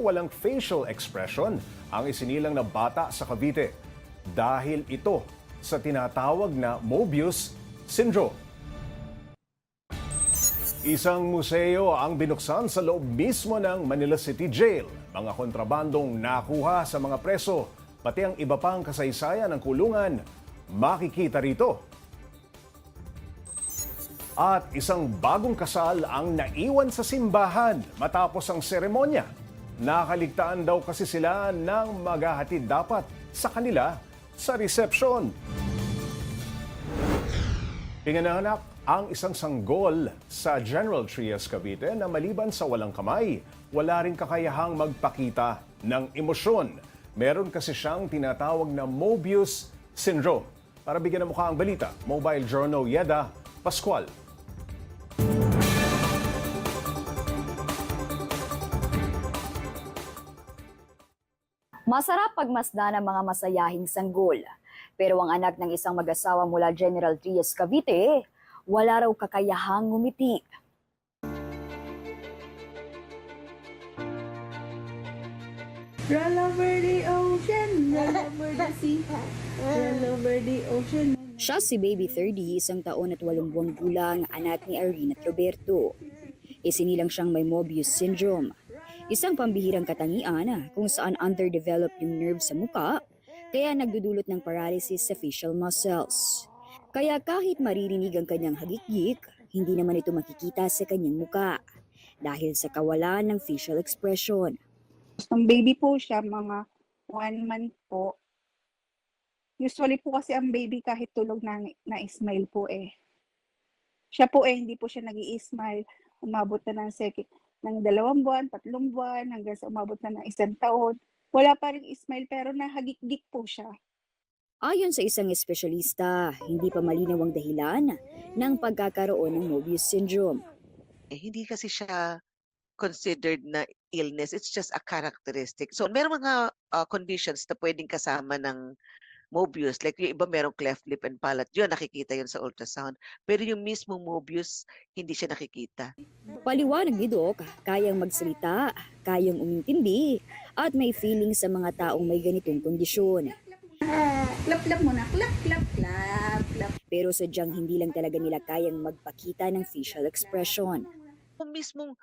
walang facial expression ang isinilang na bata sa Cavite dahil ito sa tinatawag na Mobius syndrome. Isang museo ang binuksan sa loob mismo ng Manila City Jail. Mga kontrabandong nakuha sa mga preso, pati ang iba pang kasaysayan ng kulungan, makikita rito. At isang bagong kasal ang naiwan sa simbahan matapos ang seremonya. Nakaligtaan daw kasi sila ng maghahatid dapat sa kanila sa reception. Pinanganak ang isang sanggol sa General Trias Cavite na maliban sa walang kamay, wala rin kakayahang magpakita ng emosyon. Meron kasi siyang tinatawag na Mobius syndrome. Para bigyan ng mukha ang balita, Mobile Journal Yeda Pascual. Masarap pagmasdan ng mga masayahing sanggol. Pero ang anak ng isang mag-asawa mula General Trias Cavite, wala raw kakayahang ngumiti. Roll over the ocean, roll over the sea, roll over the ocean. Siya si Baby 30, isang taon at walong buwang gulang, anak ni Irene at Roberto. Isinilang siyang may Mobius syndrome. Isang pambihirang katangian kung saan underdeveloped yung nerve sa muka, kaya nagdudulot ng paralysis sa facial muscles. Kaya kahit maririnig ang kanyang hagikik, hindi naman ito makikita sa kanyang muka dahil sa kawalan ng facial expression. Ang baby po siya, mga one month po. Usually po kasi ang baby kahit tulog na, na-smile po eh. Siya po eh, hindi po siya nag smile Umabot na ng second, ng dalawang buwan, tatlong buwan, hanggang sa umabot na ng isang taon. Wala pa rin smile pero nahagikdik po siya. Ayon sa isang espesyalista, hindi pa malinaw ang dahilan ng pagkakaroon ng Mobius syndrome. eh, hindi kasi siya considered na illness. It's just a characteristic. So, meron mga ah, conditions na pwedeng kasama ng Mobius. Like yung iba merong cleft lip and palate. Yun, nakikita yun sa ultrasound. Pero yung mismong Mobius, hindi siya nakikita. Paliwanag ni Doc, kayang magsalita, kayang umintindi, at may feeling sa mga taong may ganitong kondisyon. Clap, clap muna. Clap, clap, clap, clap. Pero sadyang hindi lang talaga nila kayang magpakita ng facial expression. Kung mismong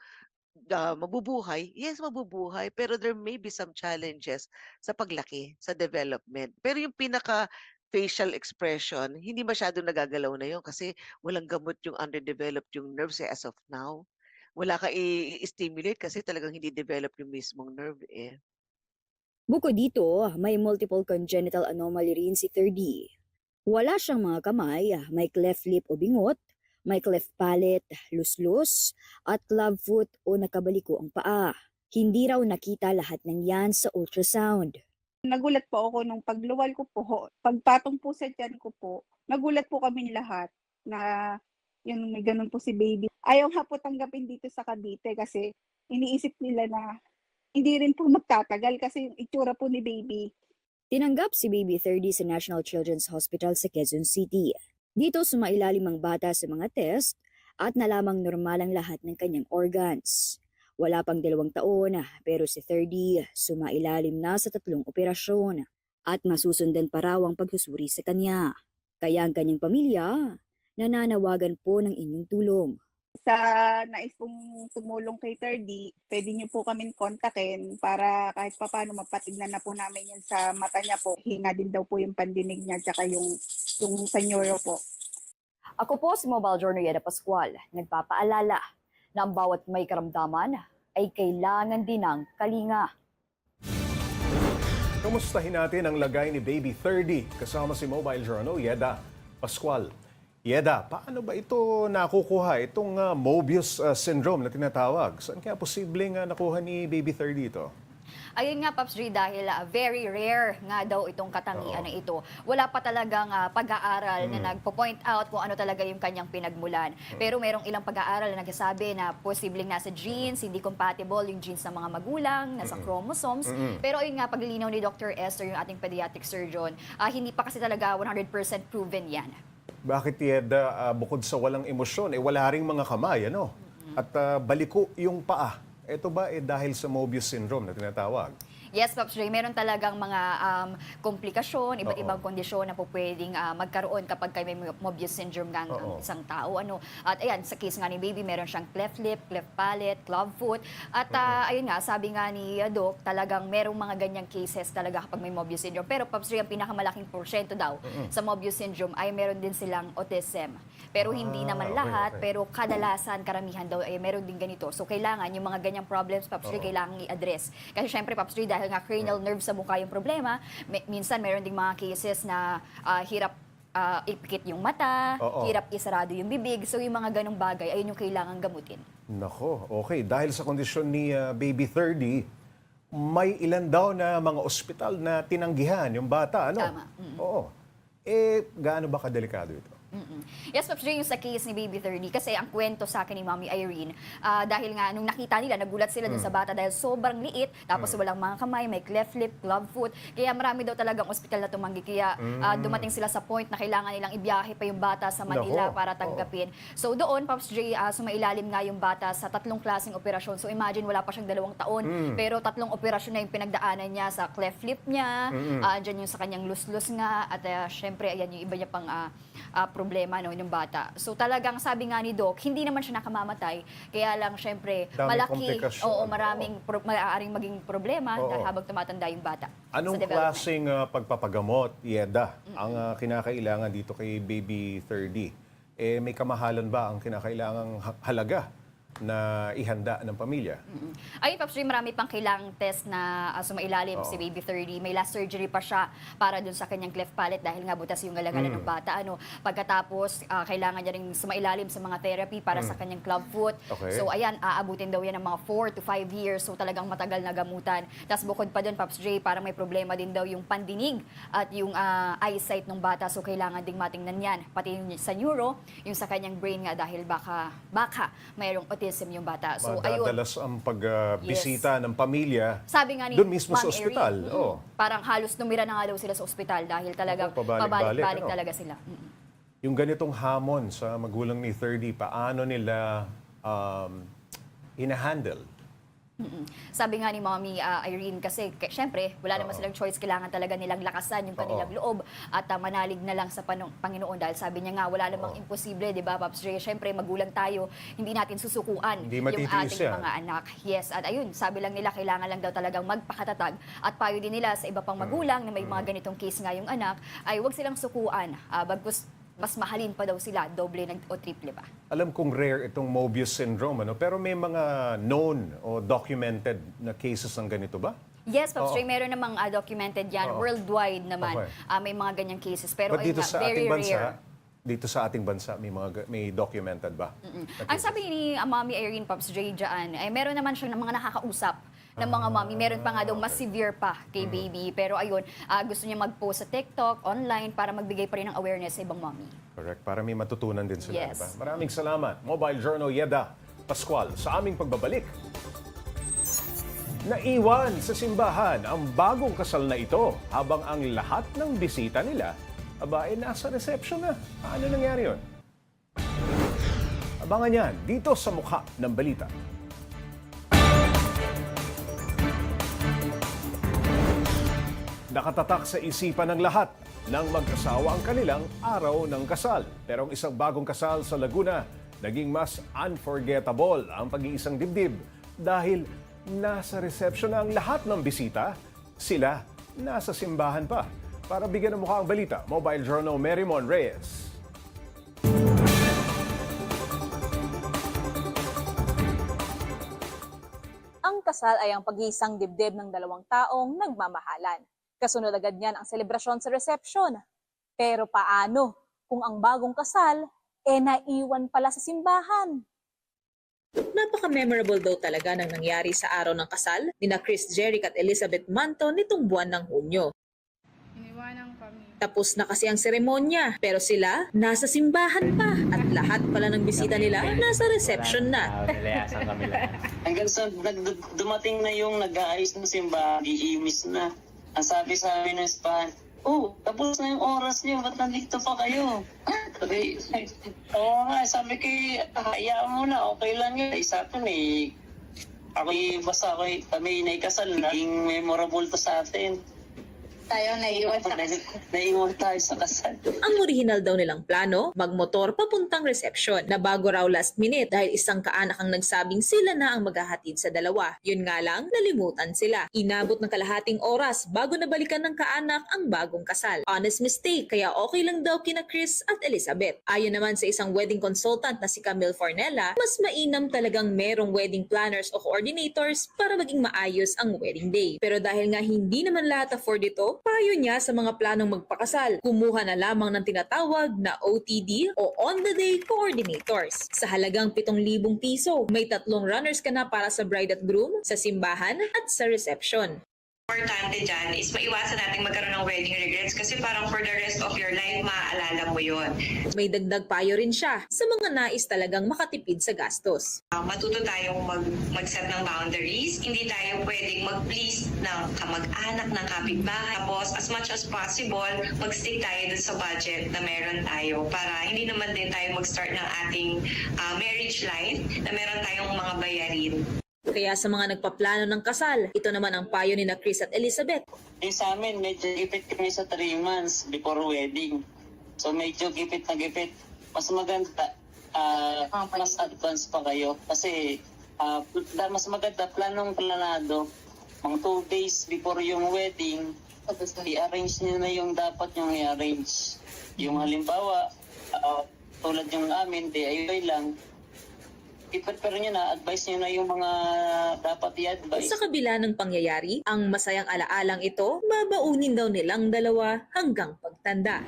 ah, mabubuhay, yes, mabubuhay. Pero there may be some challenges sa paglaki, sa development. Pero yung pinaka facial expression, hindi masyado nagagalaw na yun kasi walang gamot yung underdeveloped yung nerves eh, as of now. Wala ka i-stimulate kasi talagang hindi develop yung mismong nerve eh. Bukod dito, may multiple congenital anomaly rin si 30. Wala siyang mga kamay, may cleft lip o bingot, may cleft palate, luslus, at clubfoot o nakabaliko ang paa. Hindi raw nakita lahat ng yan sa ultrasound. Nagulat po ako nung pagluwal ko po, pagpatong po sa tiyan ko po, nagulat po kami lahat na yun may ganun po si baby. Ayaw nga po tanggapin dito sa Cavite kasi iniisip nila na hindi rin po magtatagal kasi yung itsura po ni baby. Tinanggap si Baby 30 sa National Children's Hospital sa Quezon City. Dito sumailalim ang bata sa mga test at nalamang normal ang lahat ng kanyang organs. Wala pang dalawang taon pero si 30 sumailalim na sa tatlong operasyon at masusundan pa raw ang pagsusuri sa kanya. Kaya ang kanyang pamilya nananawagan po ng inyong tulong. Sa nais pong tumulong kay 30, pwede niyo po kami kontakin para kahit papaano mapatignan na po namin yan sa mata niya po. Hina din daw po yung pandinig niya tsaka yung, yung sa neuro po. Ako po si Mobile Journal Yeda Pascual, nagpapaalala na ang bawat may karamdaman ay kailangan din ng kalinga. Kamustahin natin ang lagay ni Baby 30 kasama si Mobile Journal Yeda Pascual. Yeda, paano ba ito nakukuha, itong ah, Mobius ah, syndrome na tinatawag? Saan kaya posibleng ah, nakuha ni Baby 30 ito? Ayun nga, Paps Dre, dahil ah, very rare nga daw itong katangian na ito. Wala pa talagang ah, pag-aaral na nagpo-point out kung ano talaga yung kanyang pinagmulan. Pero merong ilang pag-aaral na nagsasabi na posibleng nasa genes, hindi compatible yung genes ng mga magulang, nasa chromosomes. Pero ayun nga, paglilinaw ni Dr. Esther, yung ating pediatric surgeon, ah, hindi pa kasi talaga 100% proven yan. Bakit Yeda, ah, bukod sa walang emosyon, eh wala ring mga kamay, ano? At ah, baliko yung paa. ito ba eh dahil sa Mobius syndrome na tinatawag? Yes, Pops Ray, meron talagang mga um, komplikasyon, iba't ibang kondisyon na po pwedeng ah, magkaroon kapag kayo may Mobius syndrome Oo. isang tao. Ano. At ayan, sa case nga ni baby, meron siyang cleft lip, cleft palate, club foot. At ah, ayun nga, sabi nga ni ah, Doc, talagang merong mga ganyang cases talaga kapag may Mobius syndrome. Pero Pops Ray, ang pinakamalaking porsyento daw sa Mobius syndrome ay meron din silang autism. Pero hindi Ah, naman okay, lahat, okay. pero kadalasan, karamihan daw ay meron din ganito. So kailangan yung mga ganyang problems, Pops Oo. kailangan i-address. Kasi syempre, Pops Ray, dahil nga cranial nerve sa mukha yung problema, may- minsan meron ding mga cases na ah, hirap ah, ipikit yung mata, Oo. hirap isarado yung bibig. So yung mga ganong bagay, ayun yung kailangan gamutin. Nako, okay. Dahil sa kondisyon ni ah, Baby 30, may ilan daw na mga ospital na tinanggihan yung bata, ano? Tama, Oo. Eh, gaano ba kadelikado ito? Mm-mm. Yes, Pops Ray, yung sa case ni Baby 30, kasi ang kwento sa akin ni Mommy Irene, ah, dahil nga nung nakita nila, nagulat sila dun sa bata dahil sobrang liit, tapos walang mga kamay, may cleft lip, club foot, kaya marami daw talagang ospital na tumanggi. Kaya ah, dumating sila sa point na kailangan nilang ibiyahe pa yung bata sa Manila Nako, para tanggapin. So doon, Pops Ray, ah, sumailalim nga yung bata sa tatlong klaseng operasyon. So imagine, wala pa siyang dalawang taon, pero tatlong operasyon na yung pinagdaanan niya sa cleft lip niya, ah, dyan yung sa kanyang lus-lus nga, at ah, syempre, ayan yung iba niya pang ah, ah, problema no, yung bata. So talagang sabi nga ni Doc, hindi naman siya nakamamatay, kaya lang syempre, Daming malaki, oo, maraming pro- maaaring maging problema Oo. dahil habang tumatanda yung bata Anong klaseng ah, pagpapagamot, Yeda, ang ah, kinakailangan dito kay Baby 30? Eh, may kamahalan ba ang kinakailangang ha- halaga na ihanda ng pamilya? Mm. Ay, Pops Ray, marami pang kailangang test na uh, sumailalim Oo. si Baby 30. May last surgery pa siya para dun sa kanyang cleft palate dahil nga butas yung galagalan Mm. ng bata. Ano, pagkatapos, ah, kailangan niya rin sumailalim sa mga therapy para sa kanyang club foot. Mm. Okay. So, ayan, aabutin daw yan ng mga 4 to 5 years. So, talagang matagal na gamutan. Tapos, bukod pa dun, Pops Ray, parang may problema din daw yung pandinig at yung ah, eyesight ng bata. So, kailangan ding matingnan yan. Pati yung sa neuro, yung sa kanyang brain nga dahil baka, baka mayroong autism yung bata. So, ayun. Madadalas ang pagbisita ng pamilya Sabi nga ni doon mismo sa Ma'am ospital. Erin, mm, parang halos numira na nga daw sila sa ospital dahil talagang Oo, pabalik-balik, ano? talaga sila. Mm. Yung ganitong hamon sa magulang ni 30, paano nila um, ina-handle? Mm-mm. Sabi nga ni Mommy ah, Irene kasi syempre wala naman Oo. silang choice kailangan talaga nilang lakasan yung kanilang Oo. loob at ah, manalig na lang sa Pano- Panginoon dahil sabi niya nga wala namang Oo. imposible 'di ba Pops Ray syempre magulang tayo hindi natin susukuan Hindi yung matitiis ating yan. mga anak yes at ayun sabi lang nila kailangan lang daw talagang magpakatatag at payo din nila sa iba Mm. pang magulang na may mga ganitong case nga yung anak ay huwag silang sukuan ah, bagkus mas mahalin pa daw sila doble nag- o triple pa Alam kong rare itong Mobius syndrome, ano? pero may mga known o documented na cases ng ganito ba? Yes, Pops. Ray, meron namang ah, documented yan. Oo. Worldwide naman, Okay. ah, may mga ganyang cases. Pero But ayun dito nga, sa very ating bansa, rare. dito sa ating bansa may mga ga- may documented ba? Ang sabi ni ah, Mommy Irene Pops Ray dyan, ay meron naman siyang mga nakakausap ng mga mommy. Meron pa nga daw mas severe pa kay baby. Pero ayun, ah, gusto niya mag-post sa TikTok, online, para magbigay pa rin ng awareness sa ibang mommy. Correct, para may matutunan din sila. Yes. diba? Maraming salamat, Mobile Journal Yeda Pascual, sa aming pagbabalik. Naiwan sa simbahan ang bagong kasal na ito habang ang lahat ng bisita nila aba ay nasa reception na. Paano nangyari yun? Abangan yan dito sa mukha ng balita. Nakatatak sa isipan ng lahat ng mag-asawa ang kanilang araw ng kasal. Pero ang isang bagong kasal sa Laguna, naging mas unforgettable ang pag-iisang dibdib dahil nasa reception na ang lahat ng bisita, sila nasa simbahan pa. Para bigyan ng mukha ang balita, Mobile Journal Marymon Reyes. Ang kasal ay ang pag-iisang dibdib ng dalawang taong nagmamahalan. Kasunod agad niyan ang selebrasyon sa reception. Pero paano kung ang bagong kasal e naiwan pala sa simbahan? Napaka-memorable daw talaga ng nangyari sa araw ng kasal ni na Chris Jeric at Elizabeth Manto nitong buwan ng Hunyo. Iniwanan kami. Tapos na kasi ang seremonya, pero sila nasa simbahan pa at lahat pala ng bisita nila nasa reception na. Hanggang sa dumating na yung nag-aayos ng simbahan, iimis na. Ang sabi sa amin ng simbahan, Oh, tapos na yung oras niyo, ba't nandito pa kayo? Sabi, oo nga, sabi ko, hayaan mo na, okay lang yun. Isa to may Ako basta ako kami naikasal na. Yung memorable to sa atin. Tayo naiiwan sa Naiwan tayo sa kasal. Ang original daw nilang plano, magmotor papuntang reception na bago raw last minute dahil isang kaanak ang nagsabing sila na ang maghahatid sa dalawa. Yun nga lang, nalimutan sila. Inabot ng kalahating oras bago nabalikan ng kaanak ang bagong kasal. Honest mistake, kaya okay lang daw kina Chris at Elizabeth. Ayon naman sa isang wedding consultant na si Camille Fornella, mas mainam talagang merong wedding planners o coordinators para maging maayos ang wedding day. Pero dahil nga hindi naman lahat afford ito, payo niya sa mga planong magpakasal. Kumuha na lamang ng tinatawag na OTD o on-the-day coordinators. Sa halagang 7,000 piso, may tatlong runners ka na para sa bride at groom, sa simbahan at sa reception. Importante dyan is maiwasan natin magkaroon ng wedding regrets kasi parang for the rest of your life, maaalala mo yon. May dagdag payo rin siya sa mga nais talagang makatipid sa gastos. Uh, matuto tayong mag, mag-set ng boundaries. Hindi tayo pwedeng mag-please ng kamag-anak, ng kapitbahay. Tapos, as much as possible, mag-stick tayo dun sa budget na meron tayo para hindi naman din tayo mag-start ng ating uh, marriage life na meron tayong mga bayarin. Kaya sa mga nagpaplano ng kasal, ito naman ang payo ni na Chris at Elizabeth. Yung sa amin, medyo gipit kami sa 3 months before wedding. So medyo gipit na gipit. Mas maganda, ah, mas advance pa kayo. Kasi da- mas maganda, planong planado. Mga 2 days before yung wedding, i-arrange nyo na yung dapat yung i-arrange. Yung halimbawa, ah, tulad yung amin, DIY lang, i-prepare nyo na, advise nyo na yung mga dapat i-advise. Sa kabila ng pangyayari, ang masayang alaalang ito, babaunin daw nilang dalawa hanggang pagtanda.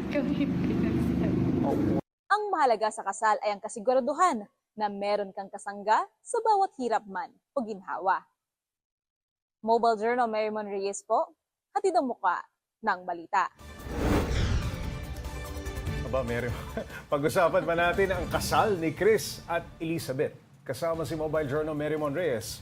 Ang mahalaga sa kasal ay ang kasiguraduhan na meron kang kasangga sa bawat hirap man o ginhawa. Mobile Journal Merrimon Reyes po, hatid ang muka ng balita. Aba, Mary, pag-usapan pa natin ang kasal ni Chris at Elizabeth. Kasama si Mobile Journal Mary Mon Reyes.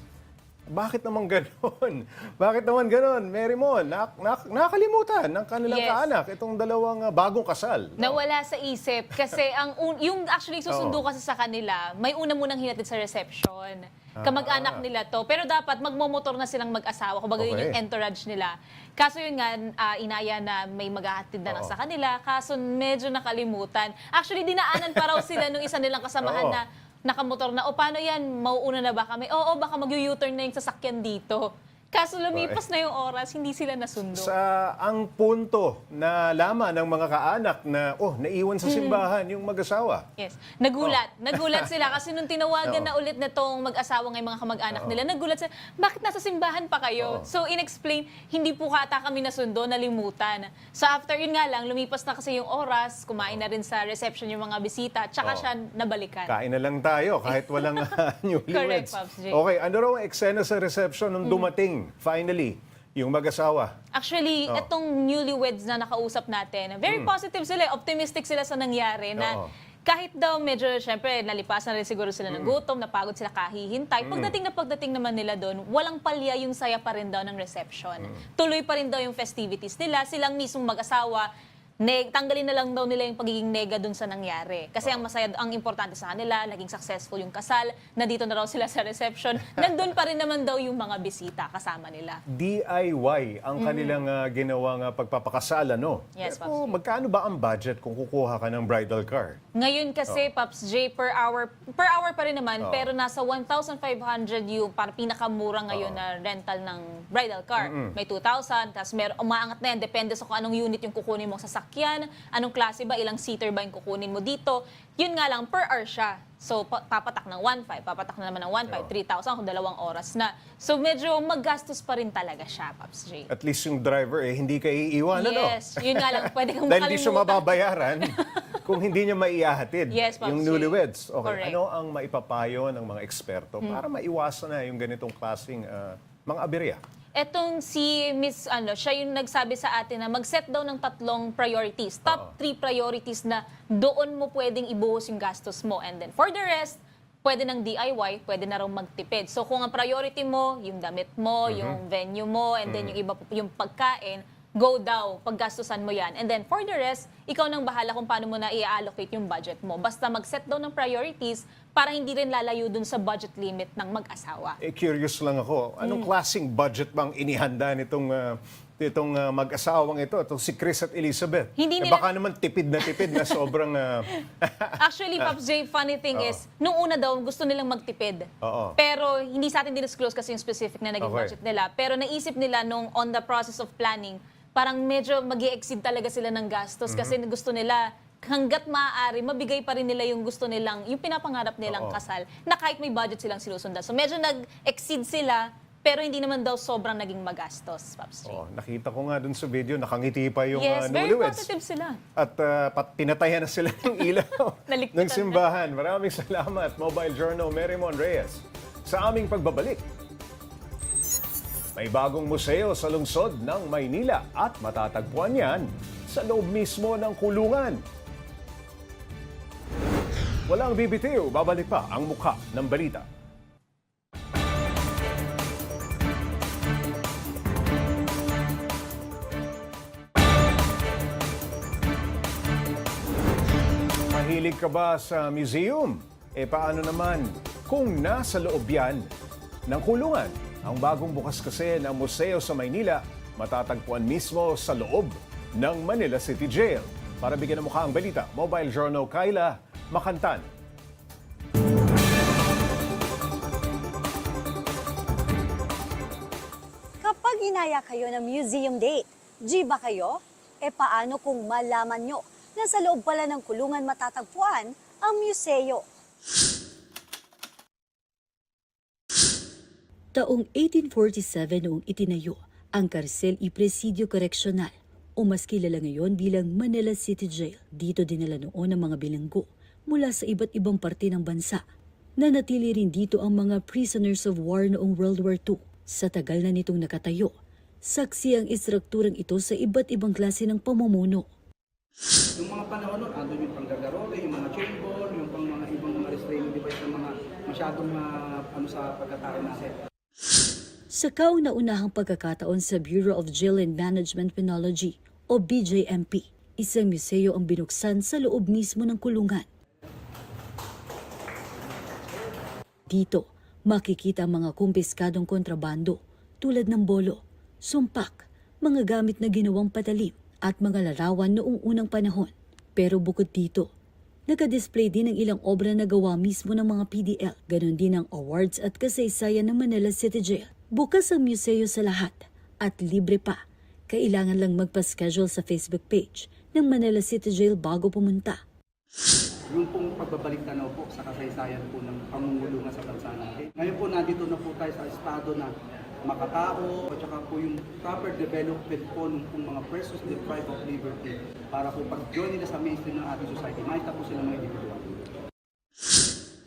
Bakit naman ganon? Bakit naman ganon, Mary Mon? Nak- nak- nakalimutan ng kanilang Yes. kaanak itong dalawang ah, bagong kasal. no? Nawala sa isip kasi ang un- yung actually susundo kasi sa kanila, may una munang hinatid sa reception. Ah. Kamag-anak nila to. Pero dapat magmomotor na silang mag-asawa. Kumbaga yun Okay. yung entourage nila. Kaso yun nga, ah, inaya na may maghahatid na lang Oo. sa kanila. Kaso medyo nakalimutan. Actually, dinaanan pa raw sila nung isa nilang kasamahan Oo. na nakamotor na, o paano yan, mauuna na ba kami? Oo, baka mag-u-turn na yung sasakyan dito. Kaso lumipas na yung oras, hindi sila nasundo. Sa ang punto na laman ng mga kaanak na, oh, naiwan sa simbahan yung mag-asawa. Yes. Nagulat. Nagulat sila kasi nung tinawagan Oo. na ulit nitong mag-asawa ng mga kamag-anak nila, nagulat sila, bakit nasa simbahan pa Oo. kayo? So, in-explain, hindi po kata kami nasundo, nalimutan. So, after yun nga lang, lumipas na kasi yung oras, kumain na rin sa reception yung mga bisita, Oo. tsaka siya nabalikan. Kain na lang tayo kahit walang uh, newlyweds. Correct, Pops J. Okay, ano raw ang eksena sa reception nung dumating, finally, yung mag-asawa? Actually, Oo. itong newlyweds na nakausap natin, very positive sila, eh. optimistic sila sa nangyari na Oo. kahit daw medyo, syempre, nalipasan rin siguro sila ng gutom, napagod sila kahihintay. Pagdating na pagdating naman nila doon, walang palya yung saya pa rin daw ng reception. Tuloy pa rin daw yung festivities nila. Silang mismong mag-asawa, ne- tanggalin na lang daw nila yung pagiging nega doon sa nangyari. Kasi ang masaya, ang importante sa kanila, naging successful yung kasal, nandito na raw sila sa reception, nandun pa rin naman daw yung mga bisita kasama nila. DIY ang kanilang ah, ginawang ah, pagpapakasal, ano? Yes, Pero Pops magkano ba ang budget kung kukuha ka ng bridal car? Ngayon kasi, Paps J, per hour, per hour pa rin naman, Oo. pero nasa 1,500 yung para pinakamura ngayon Oo. na rental ng bridal car. May 2,000, tapos mer umaangat na yan, depende sa kung anong unit yung kukunin mong sasakyan, anong klase ba, ilang seater ba yung kukunin mo dito. Yun nga lang, per hour siya. So, pa- papatak ng 1,500, papatak na naman ng 1,500, Oo. 3,000 kung dalawang oras na. So, medyo maggastos pa rin talaga siya, Paps J. At least yung driver, eh, hindi ka iiwan, ano? Yes, yun nga lang, pwede kang Dahil hindi siya makalimutan. mababayaran kung hindi niya maiahatid Yes, Pops yung newlyweds. Okay, Correct. ano ang maipapayo ng mga eksperto para maiwasan na yung ganitong klaseng ah, mga aberya? Etong si Miss ano, siya yung nagsabi sa atin na mag-set daw ng tatlong priorities. Top Oo. three priorities na doon mo pwedeng ibuhos yung gastos mo. And then for the rest, pwede ng DIY, pwede na raw magtipid. So kung ang priority mo, yung damit mo, yung venue mo, and then yung iba yung pagkain, go daw, paggastusan mo yan. And then for the rest, ikaw nang bahala kung paano mo na i-allocate yung budget mo. Basta mag-set daw ng priorities para hindi rin lalayo dun sa budget limit ng mag-asawa. Eh, curious lang ako, anong klaseng budget bang inihanda nitong ah, itong ah, mag-asawang ito, itong si Chris at Elizabeth? Hindi Eh, nila- baka naman tipid na tipid na sobrang... ah, Actually, Pops J, funny thing Oo. is, nung una daw, gusto nilang magtipid. Oo. Pero hindi sa atin disclose kasi yung specific na naging Okay. budget nila. Pero naisip nila nung on the process of planning, parang medyo mag exceed talaga sila ng gastos kasi Mm-hmm. gusto nila hanggat maaari, mabigay pa rin nila yung gusto nilang, yung pinapangarap nilang Oo. kasal, na kahit may budget silang sinusundan. So medyo nag-exceed sila, pero hindi naman daw sobrang naging magastos, Pops oh, nakita ko nga dun sa video, nakangiti pa yung yes, very newlyweds. positive sila. At ah, pat, pinatayan na sila ng ilaw Nalikpitan ng na. simbahan. Maraming salamat, Mobile Journal Marymon Reyes. Sa aming pagbabalik, may bagong museo sa lungsod ng Maynila at matatagpuan yan sa loob mismo ng kulungan. Walang bibitiw, babalik pa ang mukha ng balita. Mahilig ka ba sa museum? E paano naman kung nasa loob yan ng kulungan? Ang bagong bukas kasi ng museo sa Maynila matatagpuan mismo sa loob ng Manila City Jail. Para bigyan ng mukha ang balita, Mobile Journal Kyla Makantan. Kapag inaya kayo ng museum date, G ba kayo? E paano kung malaman nyo na sa loob pala ng kulungan matatagpuan ang museo? Taong 1847 noong itinayo ang Carcel y Presidio Correccional o mas kilala ngayon bilang Manila City Jail. Dito dinala noon ang mga bilanggo mula sa iba't ibang parte ng bansa. Nanatili rin dito ang mga prisoners of war noong World War II. Sa tagal na nitong nakatayo, saksi ang istrukturang ito sa iba't ibang klase ng pamumuno. Yung mga panahon nun, andun yung panggagarole, yung mga chain ball, yung pang mga ibang mga restraining device na mga masyadong uh, ano sa pagkatao natin. Sa kauna-unahang pagkakataon sa Bureau of Jail and Management Penology o BJMP, isang museo ang binuksan sa loob mismo ng kulungan. Dito, makikita ang mga kumpiskadong kontrabando tulad ng bolo, sumpak, mga gamit na ginawang patalim at mga larawan noong unang panahon. Pero bukod dito, Nakadisplay din ang ilang obra na gawa mismo ng mga PDL. Ganon din ang awards at kasaysayan ng Manila City Jail. Bukas ang museo sa lahat at libre pa. Kailangan lang magpa-schedule sa Facebook page ng Manila City Jail bago pumunta. Yung pong pagbabalik tanaw po sa kasaysayan po ng pangungulungan sa bansa natin. Ngayon po nandito na po tayo sa estado na makatao at saka po yung proper development po ng pong mga persons deprived of liberty para po pag-join nila sa mainstream ng ating society, makita po sila mga individual.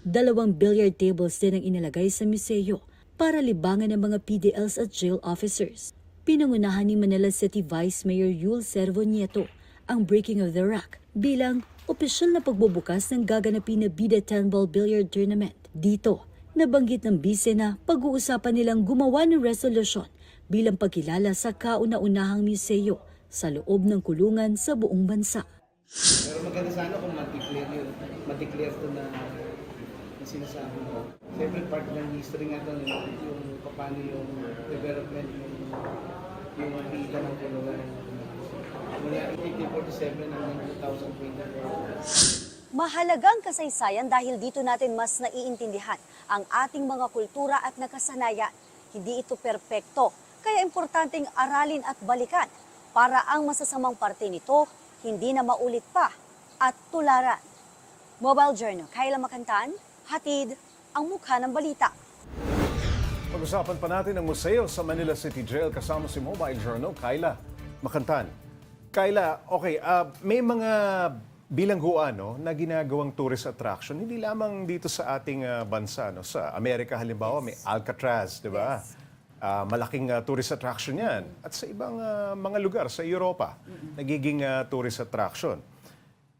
Dalawang billiard tables din ang inilagay sa museo para libangan ng mga PDLs at jail officers. Pinangunahan ni Manila City Vice Mayor Yul Servo Nieto ang Breaking of the Rack bilang opisyal na pagbubukas ng gaganapin na Bida 10 Ball Billiard Tournament. Dito, nabanggit ng bise na pag-uusapan nilang gumawa ng resolusyon bilang pagkilala sa kauna-unahang museo sa loob ng kulungan sa buong bansa. Pero maganda sana kung ma-declare yun, ma-declare to na na sinasabi mo. Siyempre part ng history nga ito, yung, paano yung development, yung, yung kita ng kulungan. Mula 1847 hanggang 2024. Mahalagang kasaysayan dahil dito natin mas naiintindihan ang ating mga kultura at nakasanayan. Hindi ito perpekto, kaya importanteng aralin at balikan para ang masasamang parte nito hindi na maulit pa at tularan. Mobile Journal, Kayla Makantan, hatid ang mukha ng balita. Pag-usapan pa natin ang museo sa Manila City Jail kasama si Mobile Journal, Kyla Makantan. Kyla, okay, ah, may mga bilangguan no, na ginagawang tourist attraction, hindi lamang dito sa ating ah, bansa. No? Sa Amerika halimbawa, may Alcatraz, di ba? Ah, malaking ah, tourist attraction yan. At sa ibang ah, mga lugar, sa Europa, nagiging ah, tourist attraction.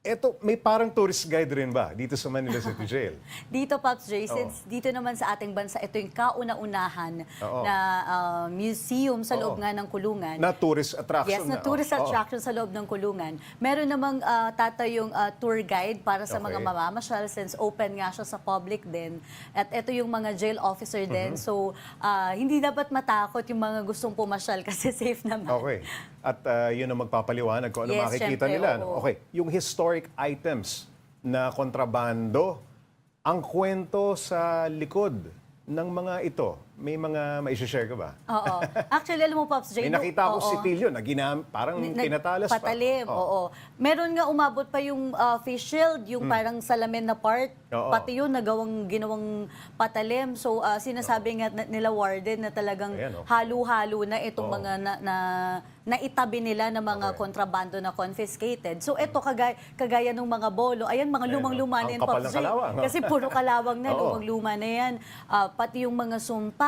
Eto, may parang tourist guide rin ba dito sa Manila City Jail? Dito, Pops J, Oo. since dito naman sa ating bansa, ito yung kauna-unahan Oo. na ah, museum sa Oo. loob nga ng kulungan. Na tourist attraction Yes, na na. tourist Oo. attraction sa loob ng kulungan. Meron namang ah, tatayong ah, tour guide para sa mga Okay. mamamasyal since open nga siya sa public din. At ito yung mga jail officer din. So, ah, hindi dapat matakot yung mga gustong pumasyal kasi safe naman. Okay. At uh, yun ang magpapaliwanag kung ano Yes, makikita syempre, nila. oo. Okay. Yung historic items na kontrabando, ang kwento sa likod ng mga ito, may mga maishishare ka ba? Oo. Actually, alam mo, Pops J, May no- nakita ako oo. sitilyo na ginam, parang Nag- tinatalas pa. Patalim, Oo. oo. Meron nga umabot pa yung ah, face shield, yung parang salamin na part. Hmm. Oo. Pati yun, nagawang, ginawang patalim. So, ah, sinasabi nga na- nila warden na talagang Ayan, oh. halo-halo na itong Oo. mga na, na naitabi nila na mga Okay. kontrabando na confiscated. So, ito, kagaya, kagaya ng mga bolo, ayan, mga Ayan, lumang-luma oh. na Ang yan, kapal Pops ng J. kalawang, oh. Kasi puro kalawang na, Oo. lumang-luma na yan. Ah, pati yung mga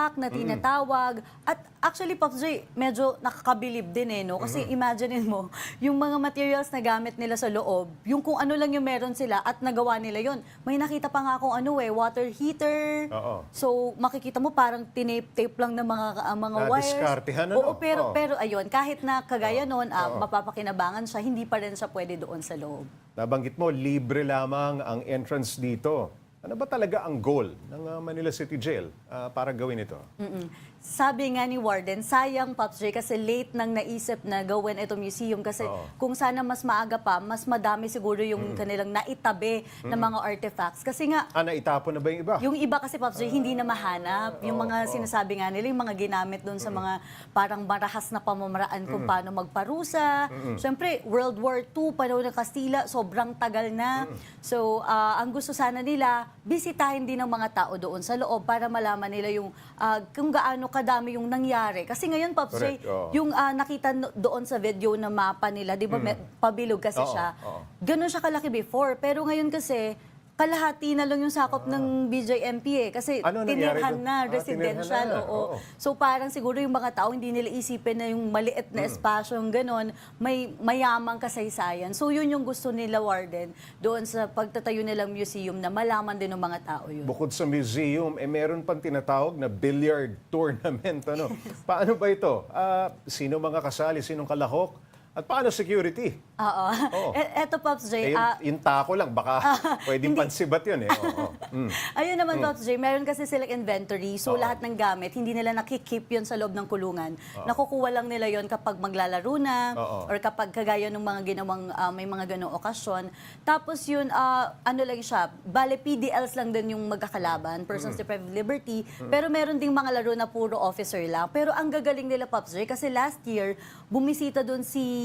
sumpak na tinatawag. At actually, Pops J, medyo nakakabilib din eh, no? Kasi imaginein mo, yung mga materials na gamit nila sa loob, yung kung ano lang yung meron sila at nagawa nila yon. May nakita pa nga akong ano eh, water heater. Oo. So, makikita mo parang tinape-tape lang ng mga ah, mga wires. Na-diskartehan, ano? Oo, pero, Oo. pero ayun, kahit na kagaya noon, ah, mapapakinabangan siya, hindi pa rin siya pwede doon sa loob. Nabanggit mo, libre lamang ang entrance dito. Ano ba talaga ang goal ng uh, Manila City Jail uh, para gawin ito? Mm-mm. Sabi nga ni Warden, sayang Pops J kasi late nang naisip na gawin ito museum kasi Oo. kung sana mas maaga pa, mas madami siguro yung kanilang naitabi na mga artifacts. Kasi nga, Ah, naitapon na ba yung iba? yung iba kasi Pops J, hindi na mahanap. Yung mga sinasabi nga nila, yung mga ginamit doon sa mga parang marahas na pamamaraan kung paano magparusa. Siyempre, World War II, panahon ng Kastila, sobrang tagal na. So, ah, ang gusto sana nila, bisitahin din ng mga tao doon sa loob para malaman nila yung ah, kung gaano kadami yung nangyari. Kasi ngayon, Pops Correct, oo. yung ah, nakita no- doon sa video na mapa nila, di ba, me- pabilog kasi Oo, siya. oo. Ganun siya kalaki before. Pero ngayon kasi, kalahati na lang yung sakop ng BJMP eh. Kasi Ano nangyari tinirhan doon? na, Ah, residential. na, oo. oo. So parang siguro yung mga tao, hindi nila isipin na yung maliit Mm. na espasyo, yung ganon, may mayamang kasaysayan. So yun yung gusto nila, Warden, doon sa pagtatayo nilang museum na malaman din ng mga tao yun. Bukod sa museum, eh meron pang tinatawag na billiard tournament. Ano? paano ba ito? Ah, sino mga kasali? Sinong kalahok? At paano security? Oo. Oo. E- eto, Pops J, Eh, yung, ah, yung tako lang, baka pwedeng pansibat yun eh. Oo, oo. Mm. Ayun naman, Pops J, meron kasi silang inventory. So, Oo. lahat ng gamit, hindi nila nakikip yun sa loob ng kulungan. Nakukuha lang nila yon kapag maglalaro na Oo. or kapag kagaya ng mga ginawang, ah, may mga ganong okasyon. Tapos yun, ah, ano lang siya, bale PDLs lang din yung magkakalaban, Persons Deprived of Liberty. Pero meron ding mga laro na puro officer lang. Pero ang gagaling nila, Pops J, kasi last year, bumisita doon si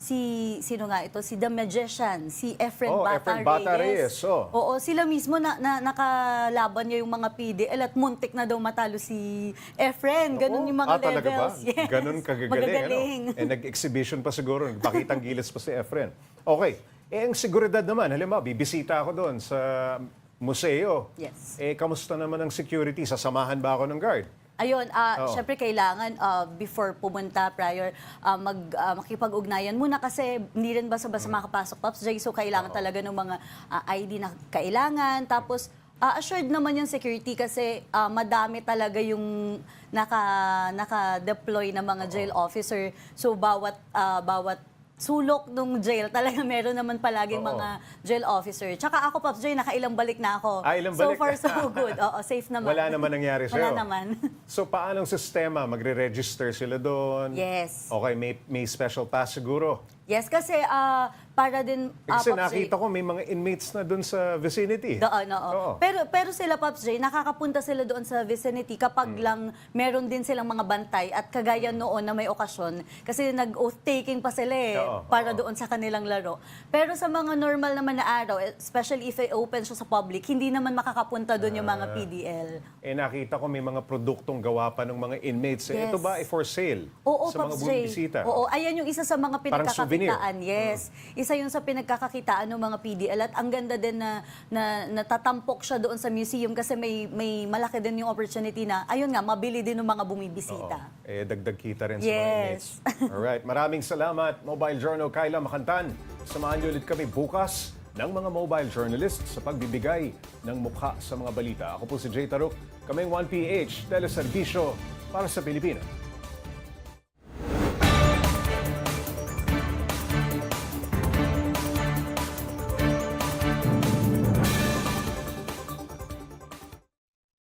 si sino nga ito si The Magician si Efren Oh, Bata, Efren Bata Reyes, Reyes. oh. Oo, sila mismo na, na nakalaban niya yung mga PDL at muntik na daw matalo si Efren. Ganun yung mga ah, levels. Ba? Yes. Ganun kagagaling. Magagaling. Ano? Eh, nag-exhibition pa siguro. Nagpakitang gilas pa si Efren. Okay. Eh, ang seguridad naman. Halimbawa, bibisita ako doon sa museo. Yes. Eh, kamusta naman ang security? Sasamahan ba ako ng guard? Ayun, Oo. syempre kailangan ah, before pumunta, prior, ah, mag, ah, makipag-ugnayan muna kasi hindi rin basta-basta Mm. makapasok, Pops Jay. So, kailangan talaga ng mga ah, ID na kailangan. Tapos, ah, assured naman yung security kasi ah, madami talaga yung naka, naka-deploy na mga jail officer. So, bawat, ah, bawat sulok nung jail, talaga meron naman palaging Oo. mga jail officer. Tsaka ako, Pops Jay, nakailang balik na ako. Ah, ilang So balik? far, so good. Oo, safe naman. Wala naman nangyari sa'yo? Wala naman. So, paanong sistema? Magre-register sila doon? Yes. Okay, may, may special pass siguro. Yes, kasi ah, para din... Eh, ah, Kasi Pops nakita ko may mga inmates na doon sa vicinity. Doon, oo. Oo. Pero, pero sila, Pops J, nakakapunta sila doon sa vicinity kapag Hmm. lang meron din silang mga bantay at kagaya noon na may okasyon. Kasi nag-oath-taking pa sila eh, Oo, para oo. doon sa kanilang laro. Pero sa mga normal naman na araw, especially if i-open siya sa public, hindi naman makakapunta doon yung Ah. mga PDL. Eh nakita ko may mga produktong gawa pa ng mga inmates. Eh, Yes. Ito ba ay for sale Oo, sa mga Pops J. bumibisita? Oo, ayan yung isa sa mga pinagkakakitaan. Yes. Isa yun sa pinagkakakitaan ng mga PDL at ang ganda din na, na natatampok siya doon sa museum kasi may may malaki din yung opportunity na ayun nga mabili din ng mga bumibisita. Oo. Eh, dagdag kita rin sa mga Yes. inmates. Alright, maraming salamat, Mobile Journal Kyla Makantan. Samahan niyo ulit kami bukas ng mga mobile journalists sa pagbibigay ng mukha sa mga balita. Ako po si Jay Taruk, kaming 1PH, teleserbisyo para sa Pilipinas.